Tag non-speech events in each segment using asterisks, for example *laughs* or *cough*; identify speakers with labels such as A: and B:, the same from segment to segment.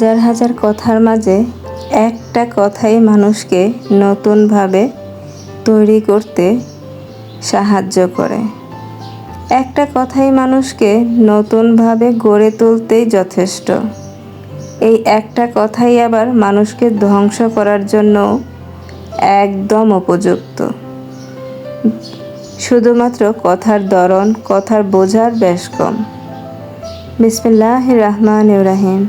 A: হাজার হাজার কথার মাঝে একটা কথাই মানুষকে নতুনভাবে তৈরি করতে সাহায্য করে। একটা কথাই মানুষকে নতুনভাবে গড়ে তুলতেই যথেষ্ট। এই একটা কথাই আবার মানুষকে ধ্বংস করার জন্য একদম উপযুক্ত। শুধুমাত্র কথার দরন কথার বোঝার বেশ কম। বিসমিল্লাহ রহমান ইব্রাহিম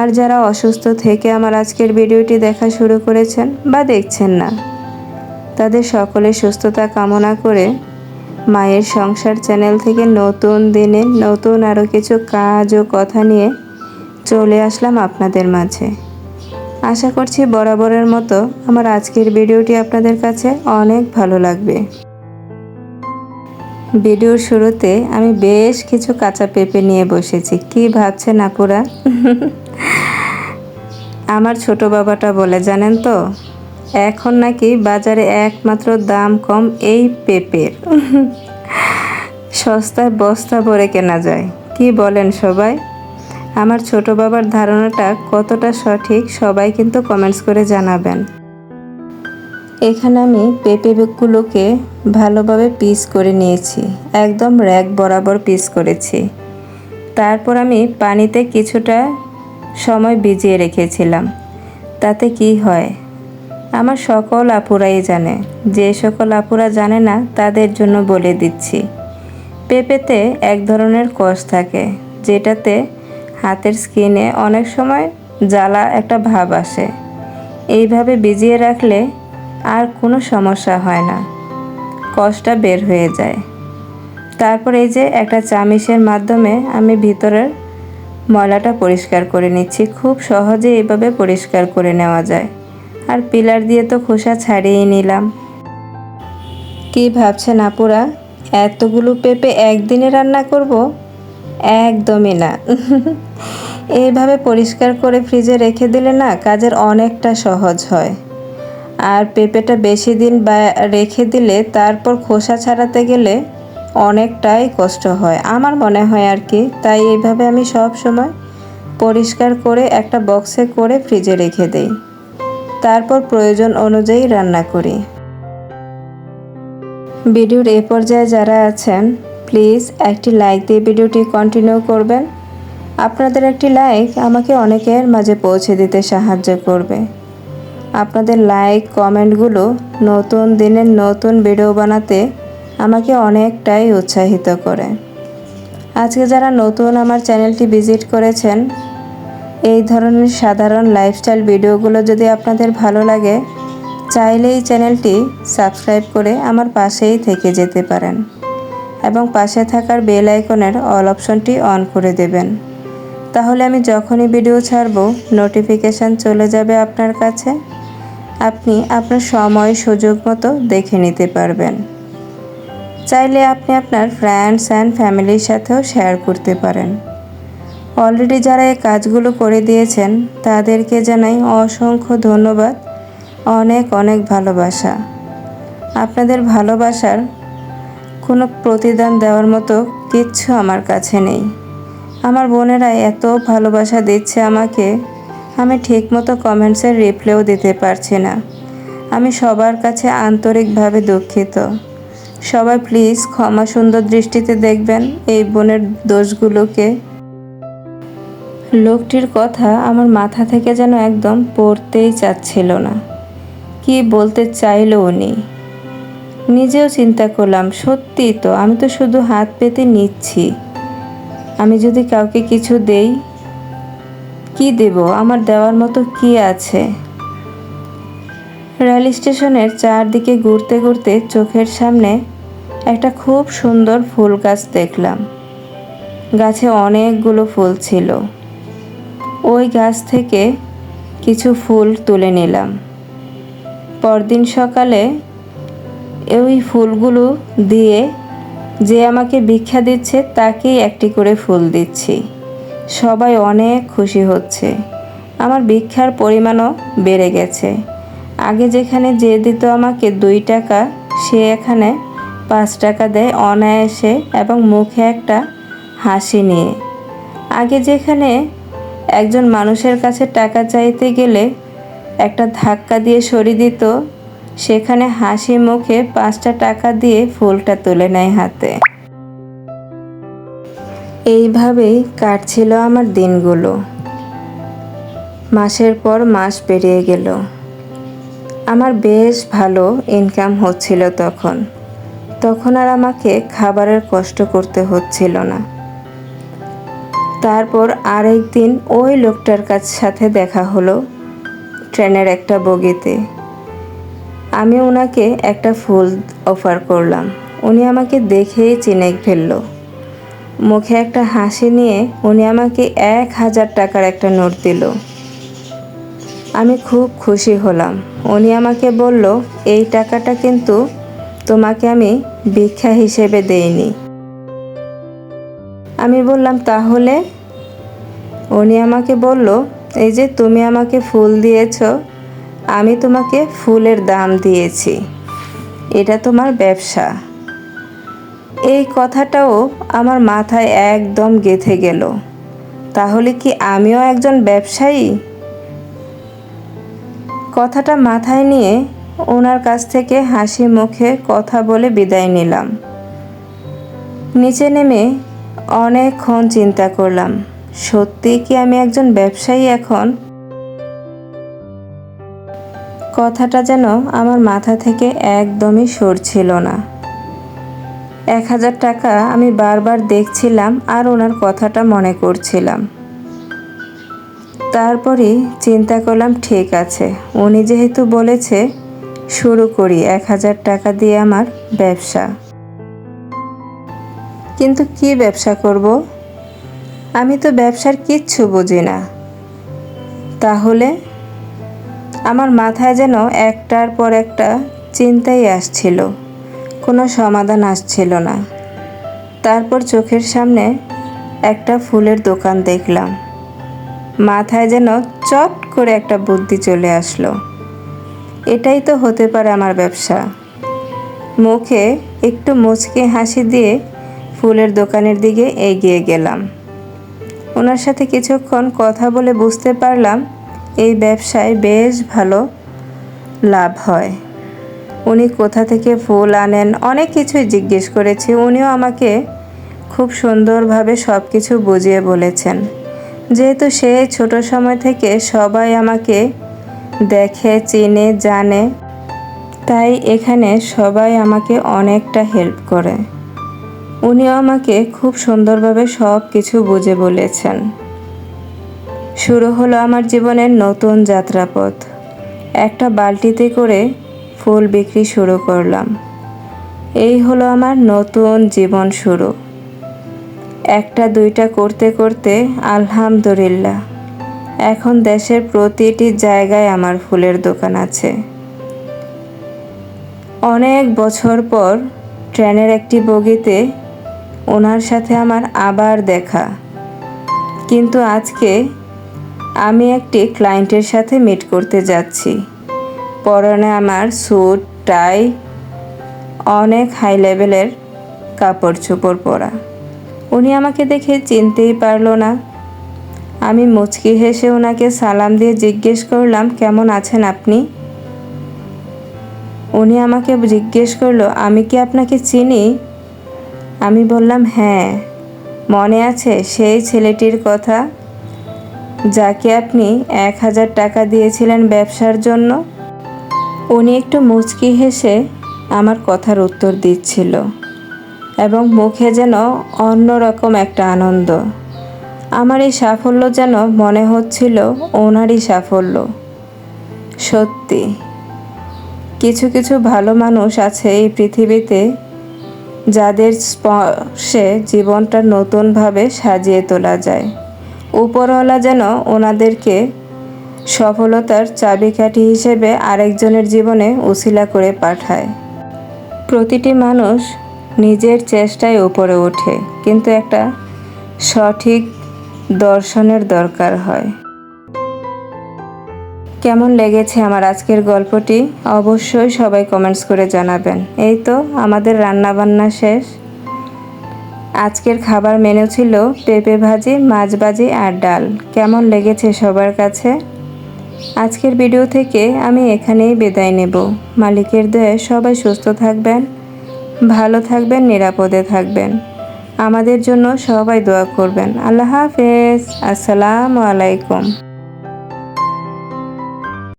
A: আর যারা অসুস্থ থেকে আমার আজকের ভিডিওটি দেখা শুরু করেছেন বা দেখছেন না, তাদের সকলের সুস্থতা কামনা করে মায়ের সংসার চ্যানেল থেকে নতুন দিনে নতুন আরও কিছু কাজ ও কথা নিয়ে চলে আসলাম আপনাদের মাঝে। আশা করছি বরাবরের মতো আমার আজকের ভিডিওটি আপনাদের কাছে অনেক ভালো লাগবে। ভিডিওর শুরুতে আমি বেশ কিছু কাঁচা পেঁপে নিয়ে বসেছি। কি ভাবছেন আপুরা? আমার ছোট বাবাটা বলে, জানেন তো? এখন নাকি বাজারে একমাত্র দাম কম এই পেঁপের। সস্তায় বস্তা ভরে কেনা যায়। কি বলেন সবাই? আমার ছোট বাবার ধারণাটা কতটা সঠিক সবাই কিন্তু কমেন্টস করে জানাবেন। এখানে আমি পেঁপেগুলোকে ভালোভাবে পিস করে নিয়েছি। একদম র্যাক বরাবর পিস করেছি। তারপর আমি পানিতে কিছুটা সময় ভিজিয়ে রেখেছিলাম। তাতে কি হয়? আমার সকল আপুরাই জানে। যে সকল আপুরা জানে না, তাদের জন্য বলে দিচ্ছি। পেঁপেতে এক ধরনের কষ থাকে, যেটাতে হাতের স্কিনে অনেক সময় জ্বালা একটা ভাব আসে। এইভাবে ভিজিয়ে রাখলে আর কোনো সমস্যা হয় না। কষটা বের হয়ে যায়। তারপর এই যে একটা চামিচের মাধ্যমে আমি ভিতরের ময়লাটা পরিষ্কার করে নিচ্ছি। খুব সহজে এইভাবে পরিষ্কার করে নেওয়া যায়। আর পিলার দিয়ে তো খোসা ছাড়িয়ে নিলাম। কি ভাবছেন আপুরা? এতগুলো পেঁপে একদিনে রান্না করব? একদমই না। *laughs* এইভাবে পরিষ্কার করে ফ্রিজে রেখে দিলে না কাজের অনেকটা সহজ হয়। আর পেঁপেটা বেশি দিন বা রেখে দিলে তারপর খোসা ছাড়াতে গেলে অনেকটাই কষ্ট হয়। আমার মনে হয় আর কি, তাই এইভাবে আমি সব সময় পরিষ্কার করে একটা বক্সে করে ফ্রিজে রেখে দেই। তারপর প্রয়োজন অনুযায়ী রান্না করি। ভিডিওর এ পর্যায়ে যারা আছেন প্লিজ একটি লাইক দিয়ে ভিডিওটি কন্টিনিউ করবেন। আপনাদের একটি লাইক আমাকে অনেকের মাঝে পৌঁছে দিতে সাহায্য করবে। আপনাদের লাইক কমেন্টগুলো নতুন দিনের নতুন ভিডিও বানাতে আমাকে অনেকটাই উৎসাহিত করে। আজকে যারা নতুন আমার চ্যানেলটি ভিজিট করেছেন, এই ধরনের সাধারণ লাইফস্টাইল ভিডিওগুলো যদি আপনাদের ভালো লাগে চাইলে এই চ্যানেলটি সাবস্ক্রাইব করে আমার পাশেই থেকে যেতে পারেন এবং পাশে থাকার বেল আইকনের অল অপশনটি অন করে দেবেন। তাহলে আমি যখনই ভিডিও ছাড়ব নোটিফিকেশান চলে যাবে আপনার কাছে। আপনি আপনার সময়, সুযোগ মতো দেখে নিতে পারবেন। চাইলে আপনি আপনার ফ্রেন্ডস অ্যান্ড ফ্যামিলির সাথেও শেয়ার করতে পারেন। অলরেডি যারা এই কাজগুলো করে দিয়েছেন, তাদেরকে জানাই অসংখ্য ধন্যবাদ। অনেক অনেক ভালোবাসা। আপনাদের ভালোবাসার কোনো প্রতিদান দেওয়ার মতো কিচ্ছু আমার কাছে নেই। আমার বোনেরা এত ভালোবাসা দিচ্ছে আমাকে, আমি ঠিকমতো কমেন্টসের রিপ্লাইও দিতে পারছি না। আমি সবার কাছে আন্তরিকভাবে দুঃখিত। সবাই প্লিজ ক্ষমা সুন্দর দৃষ্টিতে দেখবেন এই বোনের দোষগুলোকে। লোকটির কথা আমার মাথা থেকে যেন একদম পড়তেই চাচ্ছিল না। কি বলতে চাইল উনি? নিজেও চিন্তা করলাম, সত্যি তো, আমি তো শুধু হাত পেতে নিচ্ছি। আমি যদি কাউকে কিছু দেই, কি দেব? আমার দেওয়ার মতো কি আছে? রেল স্টেশনের চারদিকে ঘুরতে ঘুরতে চোখের সামনে একটা খুব সুন্দর ফুল গাছ দেখলাম। গাছে অনেকগুলো ফুল ছিল। ওই গাছ থেকে কিছু ফুল তুলে নিলাম। পরদিন সকালে ওই ফুলগুলো দিয়ে যে আমাকে ভিক্ষা দিচ্ছে, তাকেই একটি করে ফুল দিচ্ছি। সবাই অনেক খুশি হচ্ছে। আমার ভিক্ষার পরিমাণও বেড়ে গেছে। আগে যেখানে যে দিত আমাকে দুই টাকা, সে এখানে পাঁচ টাকা দেয় অনায়াসে এবং মুখে একটা হাসি নিয়ে। আগে যেখানে একজন মানুষের কাছে টাকা চাইতে গেলে একটা ধাক্কা দিয়ে সরিয়ে দিত, সেখানে হাসি মুখে পাঁচটা টাকা দিয়ে ফুলটা তুলে নেয় হাতে। এইভাবেই কাটছিল আমার দিনগুলো। মাসের পর মাস পেরিয়ে গেল। আমার বেশ ভালো ইনকাম হচ্ছিল তখন। তখন আর আমাকে খাবারের কষ্ট করতে হচ্ছিল না। তারপর আরেক দিন ওই লোকটার কাছ সাথে দেখা হলো ট্রেনের একটা বগিতে। আমি ওনাকে একটা ফুল অফার করলাম। উনি আমাকে দেখেই চিনে ফেলল। মুখে একটা হাসি নিয়ে উনি আমাকে এক হাজার টাকার একটা নোট দিল। আমি খুব খুশি হলাম। উনি আমাকে বলল, এই টাকাটা কিন্তু তোমাকে আমি ভিক্ষা হিসেবে দেইনি। আমি বললাম, তাহলে? উনি আমাকে বলল, এই যে তুমি আমাকে ফুল দিয়েছ, আমি তোমাকে ফুলের দাম দিয়েছি। এটা তোমার ব্যবসা। এই কথাটাও আমার মাথায় একদম গেথে গেল। তাহলে কি আমিও একজন ব্যবসায়ী? কথাটা মাথায় নিয়ে ওনার কাছ থেকে হাসি মুখে কথা বলে বিদায় নিলাম। নিচে নেমে অনেকক্ষণ চিন্তা করলাম, সত্যি কি আমি একজন ব্যবসায়ী এখন? কথাটা যেন আমার মাথা থেকে একদমই সরছিল না। এক হাজার টাকা আমি বারবার দেখছিলাম আর ওনার কথাটা মনে করছিলাম। তারপরই চিন্তা করলাম, ঠিক আছে, উনি যেহেতু বলেছে শুরু করি, এক হাজার টাকা দিয়ে আমার ব্যবসা। কিন্তু কি ব্যবসা করব? আমি তো ব্যবসার কিচ্ছু বুঝি না। তাহলে আমার মাথায় যেন একটার পর একটা চিন্তাই আসছিল, কোনো সমাধান আসছিল না। তারপর চোখের সামনে একটা ফুলের দোকান দেখলাম। মাথায় যেন চট করে একটা বুদ্ধি চলে আসলো। এটাই তো হতে পারে আমার ব্যবসা। মুখে একটু মুচকে হাসি দিয়ে ফুলের দোকানের দিকে এগিয়ে গেলাম। ওনার সাথে কিছুক্ষণ কথা বলে বুঝতে পারলাম এই ব্যবসায় বেশ ভালো লাভ হয়। উনি কোথা থেকে ফুল আনেন, অনেক কিছুই জিজ্ঞেস করেছি। উনিও আমাকে খুব সুন্দরভাবে সব কিছু বুঝিয়ে বলেছেন। যেহেতু সে ছোট সময় থেকে সবাই আমাকে দেখে, চিনে, জানে। তাই এখানে সবাই আমাকে অনেকটা হেল্প করে। উনিও আমাকে খুব সুন্দরভাবে সব কিছু বুঝে বলেছেন। শুরু হলো আমার জীবনের নতুন যাত্রাপথ। একটা বালতিতে করে ফুল বিক্রি শুরু করলাম। এই হলো আমার নতুন জীবন শুরু। একটা দুইটা করতে করতে আলহামদুলিল্লাহ। এখন দেশের প্রতিটি জায়গায় আমার ফুলের দোকান আছে। অনেক বছর পর ট্রেনের একটি বগিতে ওনার সাথে আমার আবার দেখা। কিন্তু আজকে আমি একটি ক্লায়েন্টের সাথে মিট করতে যাচ্ছি। পরনে আমার স্যুট, টাই, অনেক হাই লেভেলের কাপড় চোপড় পরা। উনি আমাকে দেখে চিনতেই পারল না। আমি মুচকি হেসে ওনাকে সালাম দিয়ে জিজ্ঞেস করলাম, কেমন আছেন আপনি? উনি আমাকে জিজ্ঞেস করল, আমি কি আপনাকে চিনি? আমি বললাম হ্যাঁ মনে আছে সেই ছেলেটির কথা, যাকে আপনি এক হাজার টাকা দিয়েছিলেন ব্যবসার জন্য। উনি একটু মুচকি হেসে আমার কথার উত্তর দিচ্ছিল এবং মুখে যেন অন্যরকম একটা আনন্দ। আমার এই সাফল্য যেন মনে হচ্ছিল ওনারই সাফল্য। সত্যি, কিছু কিছু ভালো মানুষ আছে এই পৃথিবীতে যাদের স্পর্শে জীবনটা নতুনভাবে সাজিয়ে তোলা যায়। উপরওয়ালা যেন ওনাদেরকে সফলতার চাবিকাঠি হিসেবে আরেকজনের জীবনে উছিলা করে পাঠায়। প্রতিটি মানুষ নিজের চেষ্টায় উপরে ওঠে, কিন্তু একটা সঠিক দর্শনের দরকার হয়। কেমন লেগেছে আমার আজকের গল্পটি? অবশ্যই সবাই কমেন্টস করে জানাবেন। এই তো আমাদের রান্না বান্না শেষ। আজকের খাবার মেনু ছিল পেঁপে ভাজি, মাছ ভাজি আর ডাল। কেমন লেগেছে সবার কাছে? আজকের ভিডিও থেকে আমি এখানেই বিদায় নেব। মালিকের দয়ে সবাই সুস্থ থাকবেন, ভালো থাকবেন, নিরাপদে থাকবেন। আমাদের জন্য সবাই দোয়া করবেন। আল্লাহ হাফেজ। আসসালামু আলাইকুম।